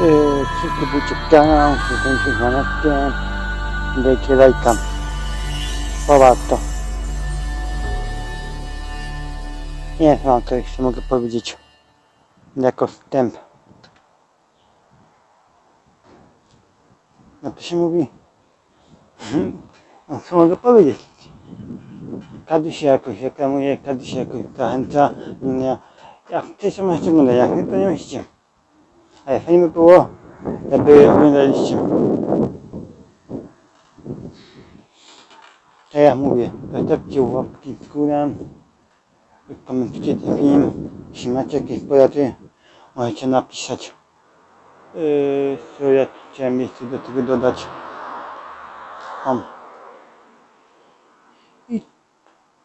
Yy, subskrybujcie kanał, zostańcie z dzwoneczkiem, dajcie lajka. Bo warto. Nie, no to jeszcze mogę powiedzieć jako wstęp. No to się mówi. No co mogę powiedzieć? Każdy się jakoś reklamuje, każdy się jakoś zachęca. Nie, jak chcecie możecie oglądać, jak nie to nie musicie. Ale fajnie by było, jakby oglądaliście. To ja mówię, zostawcie łapki w górę komentujcie ten film. Jeśli macie jakieś porady, możecie napisać. Yy, co ja chciałem jeszcze do tego dodać. O. I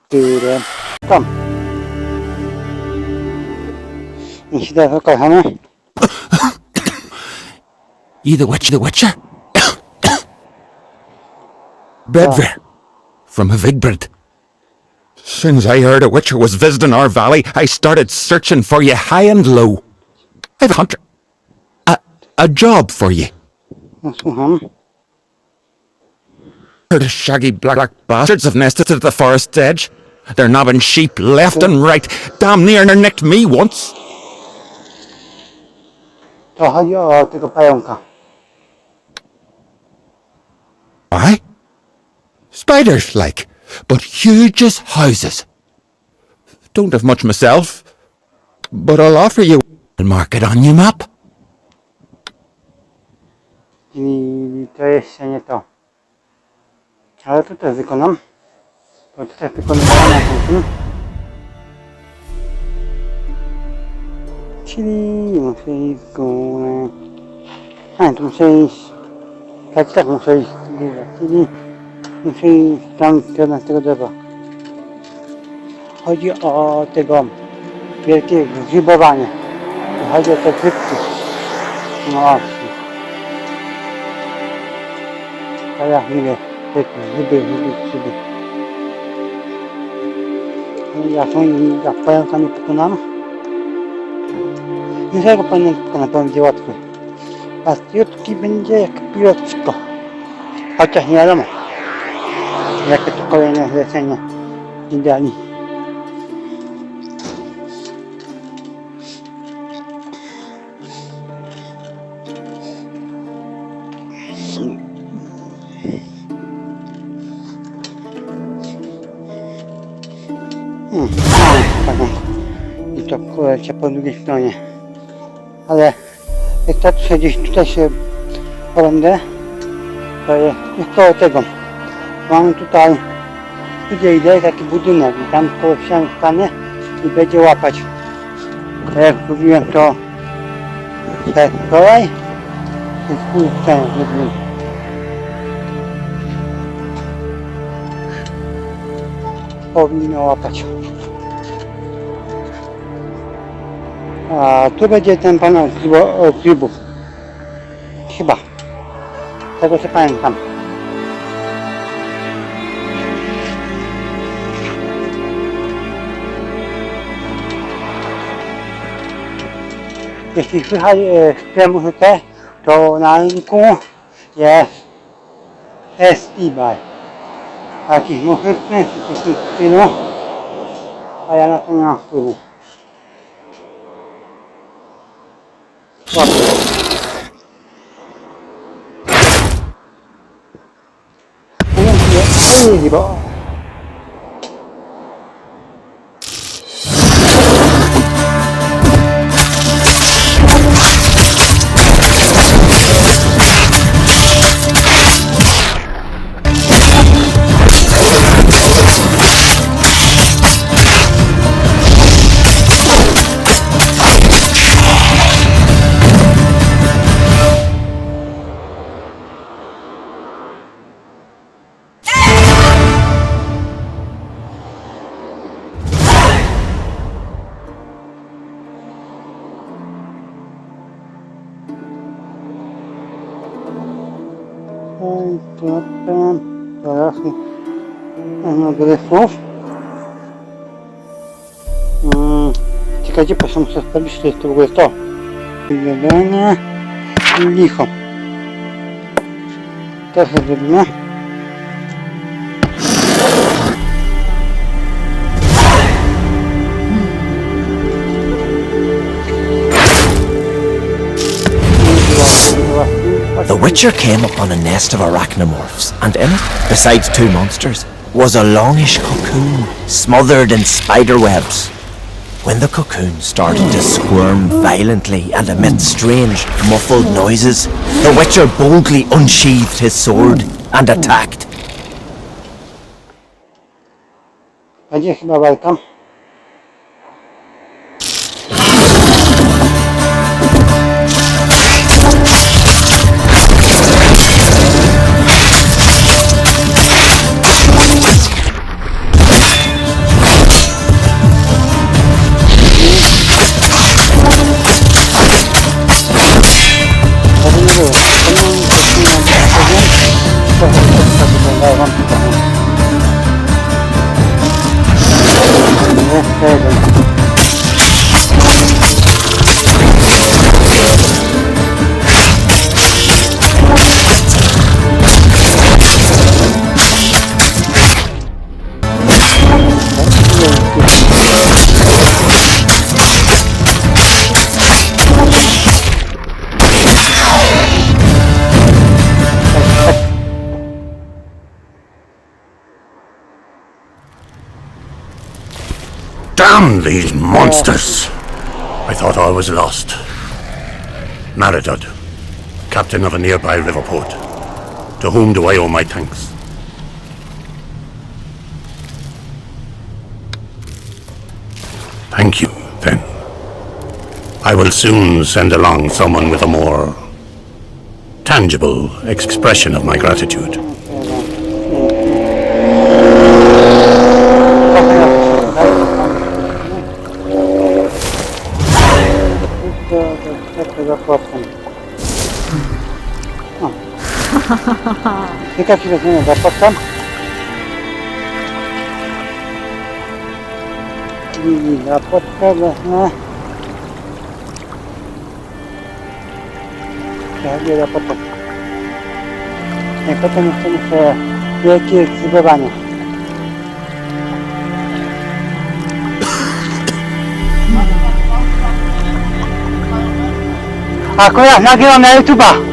tyle. Tam. I się teraz kochamy. You the witch, the witcher? Bedver, ah. from Vigbrid. Since I heard a witcher was visiting our valley, I started searching for you high and low. I've a hunter. A, a job for you. No słucham. The shaggy black, black bastards have nested at the forest's edge. They're nabbing sheep left and right. Damn near nicked me once. To chodzi o tego pająka. Aye? Spiders, like, but huge as houses. Don't have much myself, but I'll offer you. I'll mark it on your map. Czyli to jeszcze nie to. Ale wykonam. Na film. Czyli muszę iść. A, tu muszę iść. Tak, tak, muszę iść górę. Czyli w stronę tego drzewa. Chodzi o tego wielkiego grzybowania. Chodzi o te grzybki. No właśnie. Ja mówię, te grzyby, grzyby, grzyby. Jak oni, jak pająka nie pokonam, Niczego nie pokonam, będzie łatwy. A jutki będzie jak piłeczko. Chociaż nie wiadomo, jakie to kolejne zlecenie idealnie. Hmm. I to kurczę po drugiej stronie. Ale jak tak gdzieś tutaj się porądę, to jest już koło tego. Mamy tutaj, gdzie idę, taki budynek i tam koło ściany stanę i będzie łapać. Tak jak mówiłem to przez wczoraj, to jest pół ściany zrobiłem. Powinno łapać. A tu będzie ten pan od od. Chyba. Tego co pamiętam. Jeśli słychać e, tę muzykę, to na rynku jest festiwal. Jakiś muzyczny, czy coś w tym stylu. A ja na to nie adresów. Hmm. Czekajcie, proszę muszę sprawdzić, czy to jest w ogóle to. Wyglądanie. licho. Też zrobimy. The Witcher came upon a nest of arachnomorphs, and in it, besides two monsters, was a longish cocoon smothered in spider webs. When the cocoon started to squirm violently and emit strange, muffled noises, the Witcher boldly unsheathed his sword and attacked. Damn these monsters! Oh. I thought I was lost. Maradud, captain of a nearby river port. To whom do I owe my thanks? Thank you, then. I will soon send along someone with a more tangible expression of my gratitude. Kilka ci weźmiemy zapłacam. I zapłacę wezmę. Przechodzę zapłacę. I potem jeszcze muszę wielkie zbywanie. Akurat nagrywam na YouTube'a.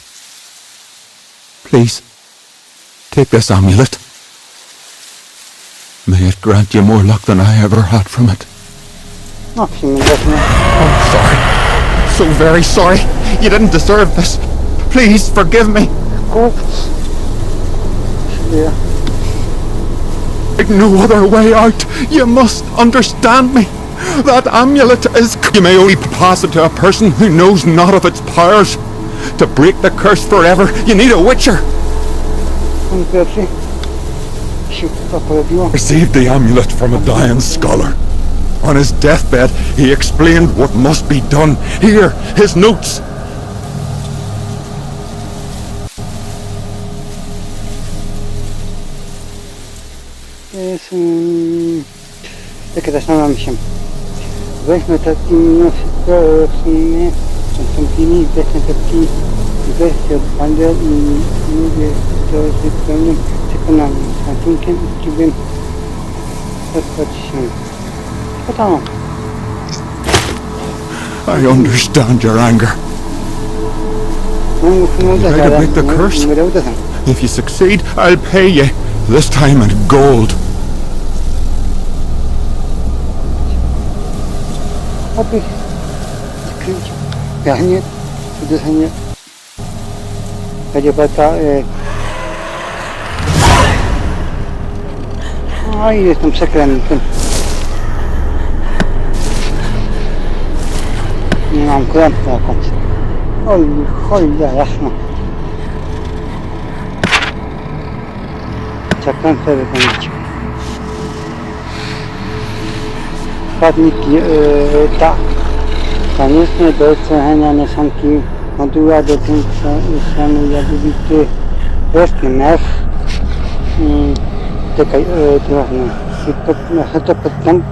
Please, take this amulet. May it grant you more luck than I ever had from it. No, przyjmij weźmie. I'm sorry. So very sorry. You didn't deserve this. Please forgive me. Przyjmie. There's no other way out. You must understand me. That amulet is. You may only pass it to a person who knows not of its powers. To break the curse forever, you need a witcher. Punkt pierwszy. Się to pojawiło. Received the amulet from a dying scholar. On his deathbed, he explained what must be done. Here, his notes. To jest... Takie zastanawiam się. Weźmy taki no wszystko w sumie. Nastąpili, weźmy taki wersję od Pander i mówię to z pełnym przekonaniem, szacunkiem i chciałbym spotkać się. Co tam? I understand your anger. No musimy uderzyć, ready to ale break the nie- curse? nie będę uderzał. If you succeed, I'll pay you. This time in gold. Obyś skryć pragnie, uderzenie. Będzie walka... E... No i jestem przekrętny. Mam na końcu. Oj, cholera jasna. Zakrętę wykonać. Składniki, yy, tak. Koniecznie do cechania mieszanki moduła do końca stanu jadowity jest mech. Mm, czekaj, yy, trochę. Tylko to potem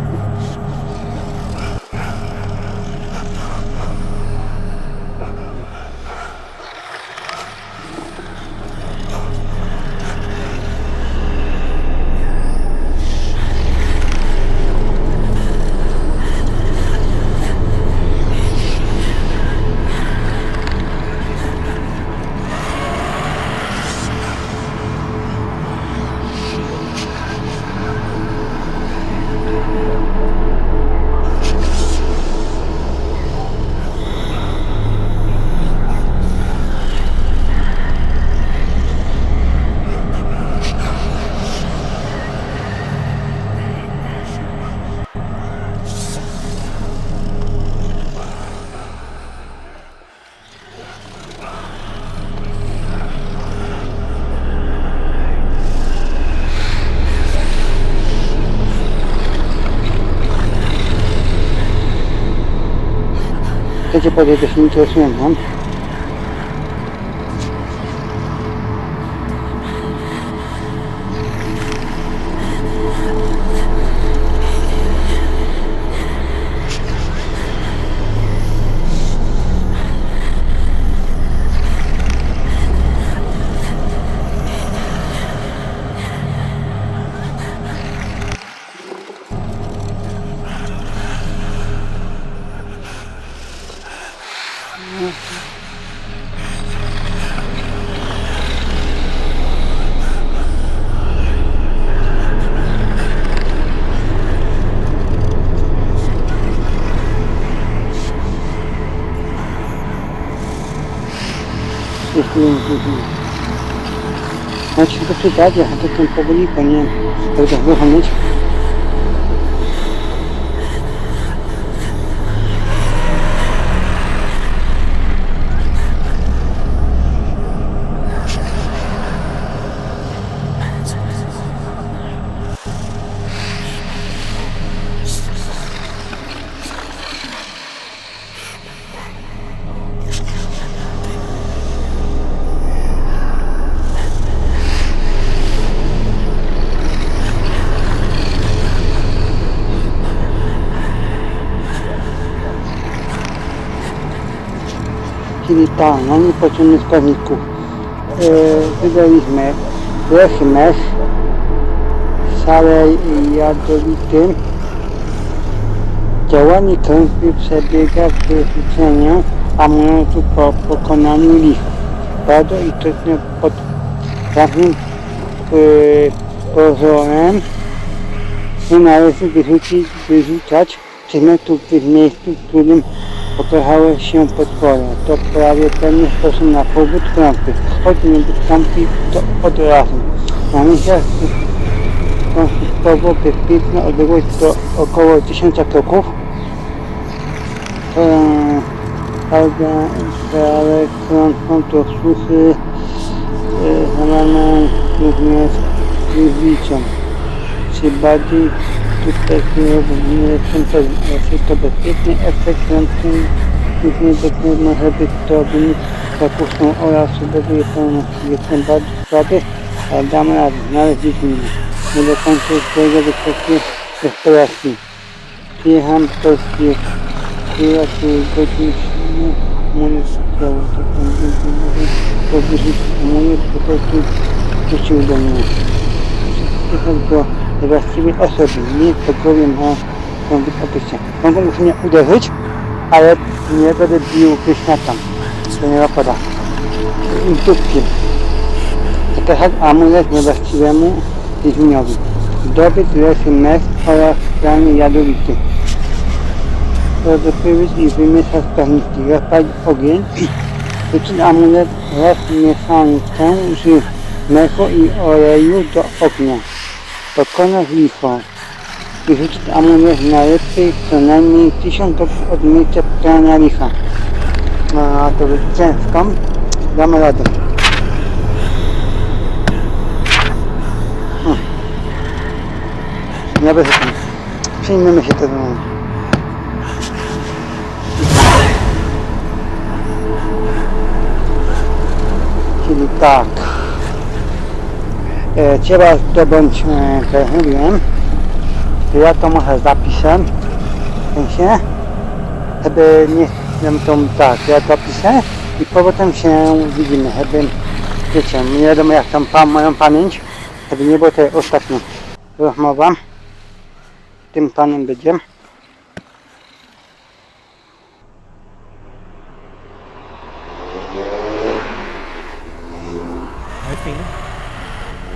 Że się interesują mam? Jeśli Znaczy to przydadzie, a to ten powoli powinien to wychodzić. Czyli tak, na niepotrzebnych składników e, wydaliśmy lechy mech, salej jadowity, działanie kręgły przebiega w wyliczeniu amuletu po pokonaniu licha. Bardzo istotne pod pewnym e, pozorem. Nie należy wyrzucić, wyrzucać przedmiotów w miejscu, w którym Pokochały się potwory. To prawie pewny sposób na powód krąpy. Choć nie wystąpi to od razu. Na miejscach konfliktowo bezpieczna odległość to około 1000 kroków. Eee, ale krąpą to suchy, zamianą również liczą. Czy bardziej tutaj nie to, znaczy to bezpieczny efekt ręczny nie może być to wynik zakłócą oraz subewuje pełności. Jestem bardzo słaby, ale damy radę, znaleźliśmy mnie. Nie do końca swojego wysokie restauracji. Przyjechałem z Polski, przyjechałem godzin moje sprawy, to tam powiedzieć, moje po prostu wrócił do mnie. Przyjechałem do właściwej osoby, nie powiem o tą opisie. Mogą już mnie uderzyć, ale nie będę bił wyśmiatam, to nie. Dupkiem. To też amulet niewłaściwemu wiedźminowi. Zdobyć lesy mech oraz kranie jadowity. Rozdobywać i wymieszać składniki, rozpalić ogień, wrzucić amulet wraz z mieszanką z mechu i oleju do ognia pokonać licho i rzucić amulet najlepiej co najmniej tysiąc kroków od miejsca prania licha. No to być ciężko. Damy radę. Hmm. Nie tam. Przyjmiemy się tego. Czyli tak. E, trzeba zdobądź, e, może zapiszę. Sensie, żeby nie, wiem to tak, ja to piszę i potem się widzimy, żeby, wiecie, nie wiadomo jak tam pa, moją pamięć, żeby nie było to ostatnio rozmowa. Tym panem będzie.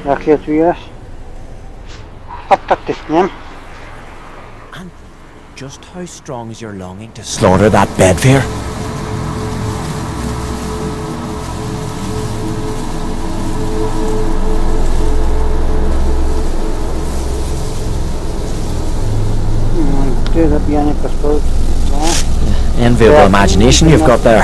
Jak się czujesz? Fantastycznie. Just how strong is your longing to slaughter that bedfare? Ty zabijanie postorów. Enviable imagination you've got there.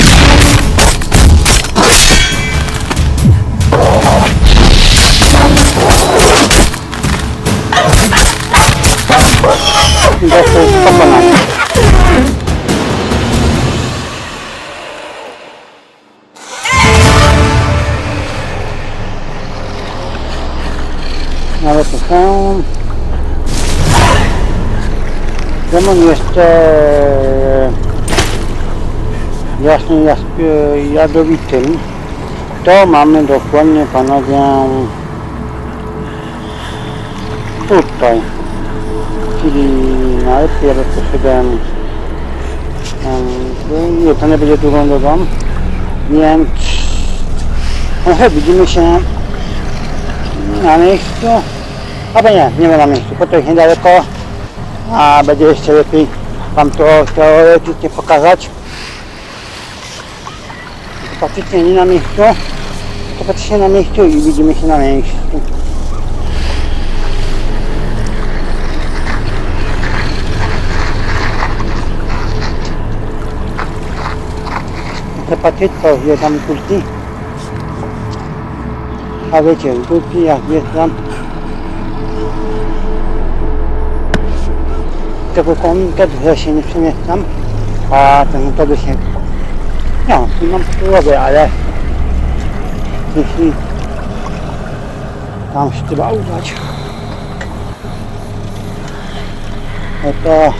Pokonany. Ale to są... Demon jeszcze jasny jasp, jadowitym. To mamy dokładnie panowie tutaj. Czyli najpierw poszedłem em, nie, to nie będzie drugą drogą. Więc może widzimy się na miejscu. Albo nie, nie na miejscu, bo to jest niedaleko. A będzie jeszcze lepiej Wam to teoretycznie pokazać. Faktycznie nie na miejscu, to faktycznie na miejscu i widzimy się na miejscu. Jest tam kulki. A wiecie, kulki jak tam tego konika, że się nie przemieszczam, a ten autobus się... No, mam połowę, ale jeśli tam się trzeba udać, no to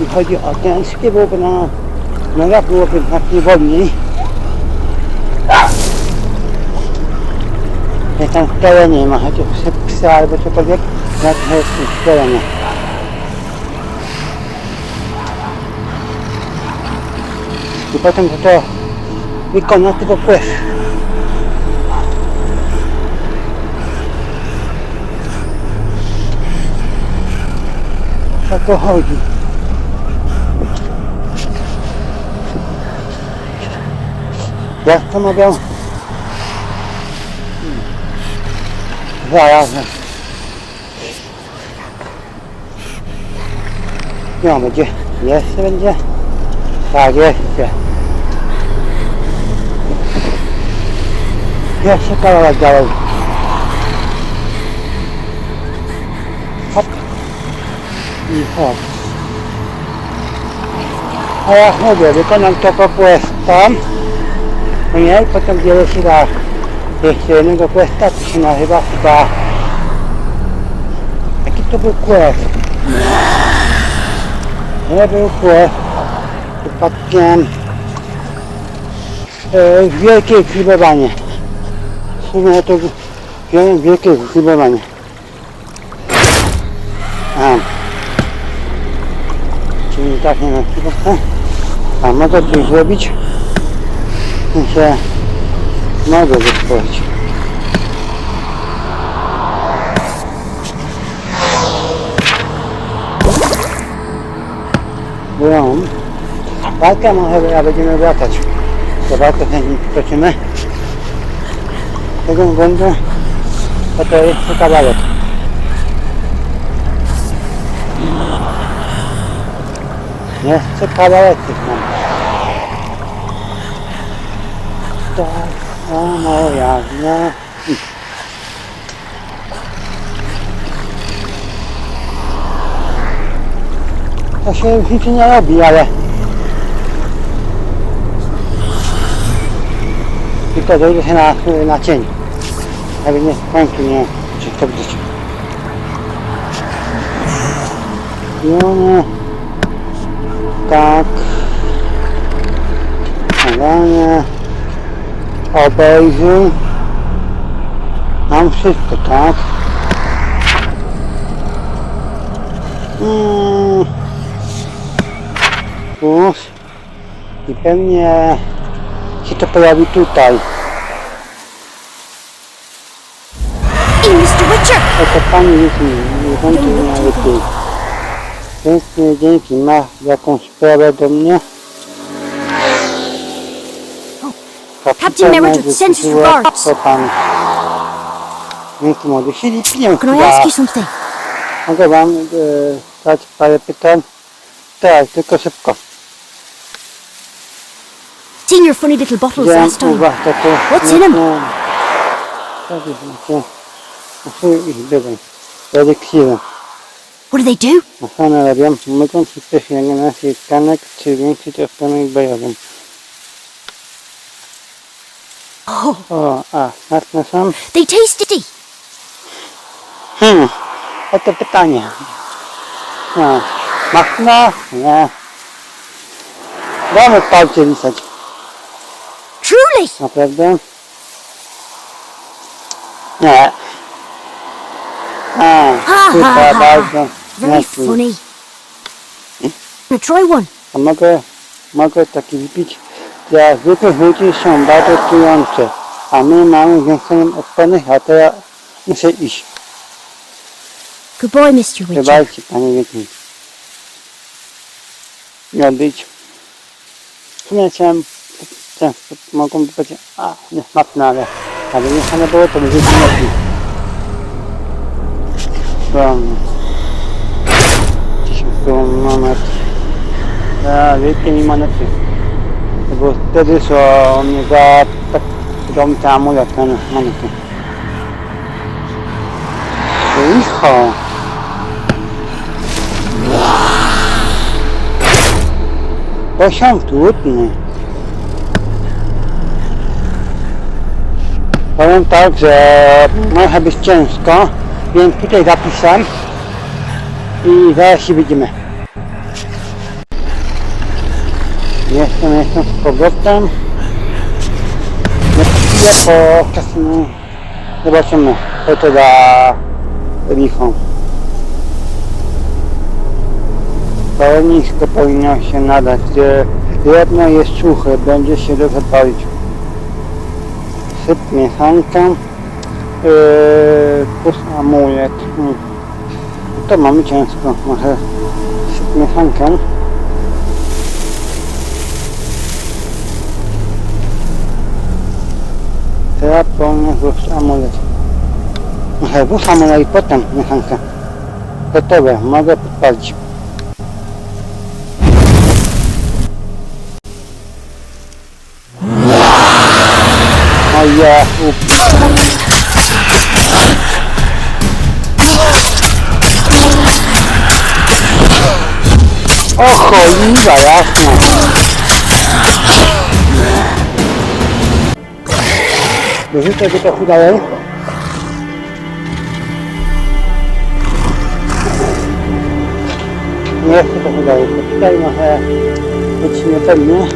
jeśli chodzi o tęsknię, byłoby na nogach byłoby znacznie wolniej. Jak tam w terenie ma chociaż psy, albo cokolwiek, na trochę w terenie. I potem to, to wykona tylko quest. O to chodzi. Jak to mówią? Zaraz. No będzie, jeszcze będzie. Tak, jeszcze. Jeszcze kawałek dalej. Hop. I hop. A jak mówię, wykonam to po tam. No nie, i potem dzielę się na jeszcze jednego questa, to się nazywa chyba... Jaki to był quest? Nie był quest. Przypadkiem... E, wielkie krzywowanie. W sumie to Wiem, wielkie zbudowanie. A. Czyli tak nie ma chyba. A mogę coś W sensie mogę wytworzyć. Byłam. Walka może, a będziemy wracać. To walkę chętnie przetoczymy. Z tego względu, że to jest kawałek. Jeszcze kawałek tych mam. To moja wina. To się już nic nie robi, ale tylko dojdzie się na, na cień. Ale nie w nie wszystko w życiu. Piony. Tak. Nadanie. Obejrzyj. Mam wszystko, tak? Mm. Plus. I pewnie się to pojawi tutaj. Oto pani jest mi, nie wątpię najlepiej. Pięknie, dzięki. Ma jakąś sprawę do mnie? Captain Meritud sends his regards. To pan. Dzięki młody. Can I ask you something? Mogę wam e, dać parę pytań? Tak, tylko szybko. Seen your funny little bottles last u time. was takie... What's in 'em? no, takie, takie... Muszę ich byłem. Eliksiry. What do they do? Ochronę robią, mogą przyspieszyć regenerację tkanek czy zwiększyć ochronę bojową. Oh, O, a, smaczne są? they taste tasty. Hmm, oto pytanie. No, smaczne? Nie. Damy palce lisać, Truly! naprawdę? Nie. A, Ha, super, ha, ha. bardzo. Very funny. Now try one. A mogę, mogę taki wypić? Dla zwykłych ludzi są bardzo trujące, a my mamy zwiększoną odporność, a teraz muszę iść. Goodbye, Mr. Witcher. Wybajcie, panie Wiedźmin. Miał być. W sumie chciałem, często mogą powiedzieć, a, nie smaczne, ale, ale nie same było, to będzie lepiej. Prawnie. Dzisiaj są monet. A, wielkie mi monety. Bo wtedy są mnie za tak dom te amulet, ten monety. Icho. Poziom trudny. Powiem tak, że może być ciężko, więc tutaj zapisam i zaraz się widzimy. Jestem, jestem z powrotem. Nie chwilę po czasem zobaczymy, co to za lichą. To nisko powinno się nadać, jedno jest suche, będzie się dobrze palić. Syp mieszanka, yy, plus amulet. Hmm. To mamy ciężko, może syp mieszankę. Teraz powinien włożyć amulet. Włóż amulet i potem mieszankę. Gotowe, mogę podpalić. Oh yeah, up. O cholera, jasno. Dorzucę go trochę dalej. Nie chcę trochę dalej, tutaj może być niepewnie.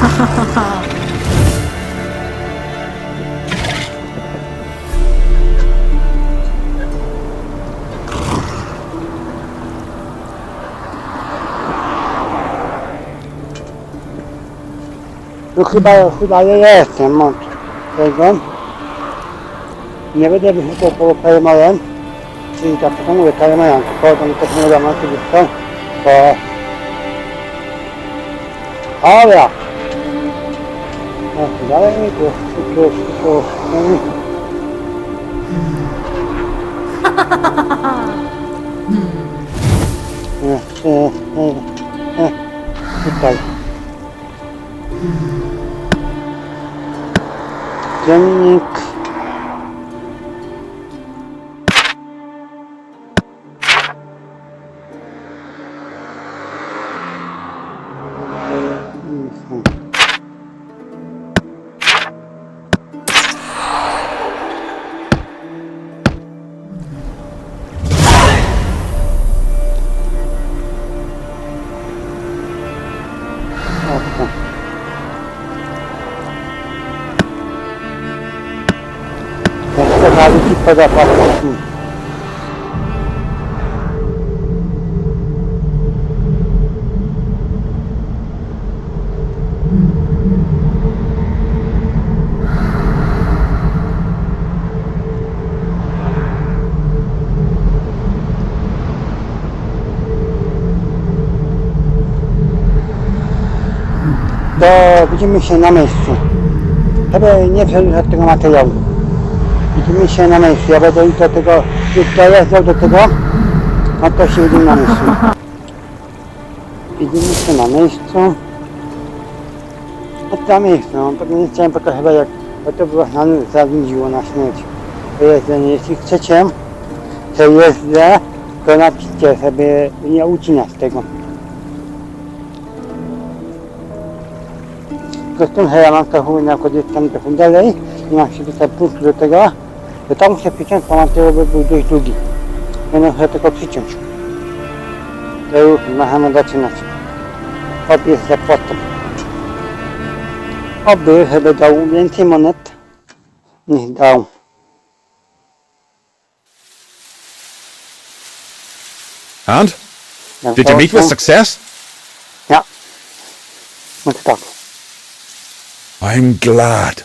No chyba, chyba ja jestem od tego. Nie będę wychodził po Permorem, czyli tak jak mówię, Permorem, tylko tam technologia ma oczywiście, to... Dobra! No, dalej, tu, tu, tu, tu, tu. Nie, nie, nie, nie, tutaj. Dziennik. Opa. Podoba. Hmm. To widzimy się na miejscu. Chyba nie przeżyję tego materiału. Się na miejscu. Ja będę do tego, już dojeżdżał do tego, a to się widzimy na miejscu. Widzimy się na miejscu. A na miejscu, no, nie chciałem, to chyba jak, bo to było na nóż zawiniło na śmierć. To jedzenie, jeśli chcecie, to jeżdżę, to napiszcie sobie, nie ucinać tego. Zresztą ja mam trochę na gdzieś tam trochę dalej i mam się tutaj plus do tego, to tam muszę przyciąć, bo materiał by był dość długi. Będę musiał tylko przyciąć. To już możemy zaczynać. Oby jest zapłatą. Oby chyba dał więcej monet niż dał. And? Did you meet with success? Ja. No to tak. I'm glad.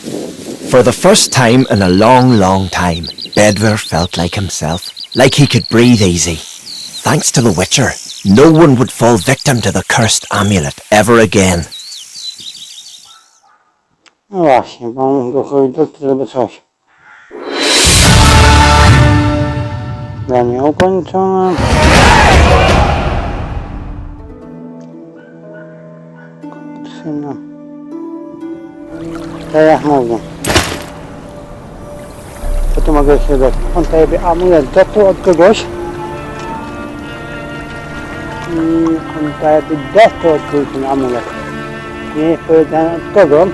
For the first time in a long, long time, Bedver felt like himself, like he could breathe easy. Thanks to the Witcher, no one would fall victim to the cursed amulet ever again. Ukończone. Syna. Teraz mówię. Co tu mogę jeszcze dodać? On tutaj jakby amulet dostał od kogoś. I on tutaj jakby dostał od kogoś ten amulet. Nie jest powiedziane od kogo.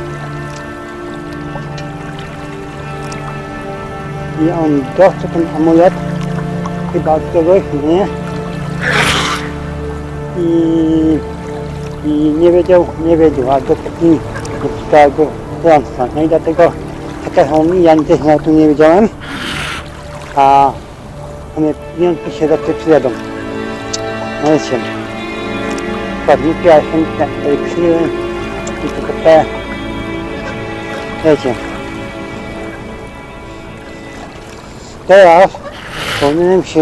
I on dostał ten amulet chyba od kogoś, nie? I, i nie wiedział, nie wiedział, a do tego kłamstwa. No i dlatego mi, ja też na to nie wiedziałem, a one pieniądze się zawsze przyjadą. No wiecie, składniki, a jestem eliksiry i tylko te, wiecie, Teraz powinienem się